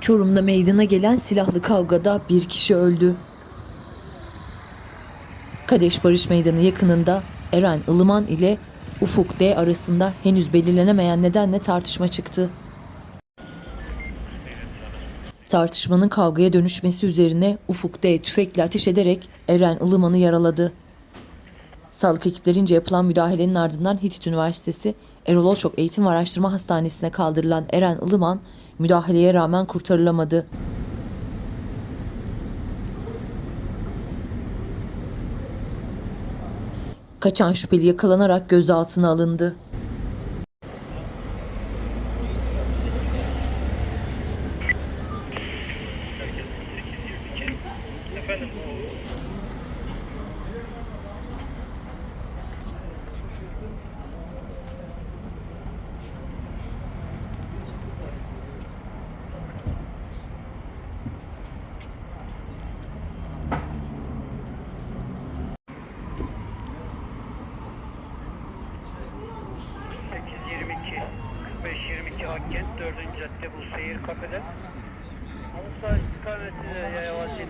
Çorum'da meydana gelen silahlı kavgada bir kişi öldü. Kadeş Barış Meydanı yakınında Eren Ilıman ile Ufuk D arasında henüz belirlenemeyen nedenle tartışma çıktı. Tartışmanın kavgaya dönüşmesi üzerine Ufuk D tüfekle ateş ederek Eren Ilıman'ı yaraladı. Sağlık ekiplerince yapılan müdahalenin ardından Hitit Üniversitesi Erol Olçok Eğitim ve Araştırma Hastanesi'ne kaldırılan Eren Ilıman müdahaleye rağmen kurtarılamadı. Kaçan şüpheli yakalanarak gözaltına alındı. ...822, 4522 Akkent, 4. cadde bu seyir kafede. Saha istikametine yaya vasiyet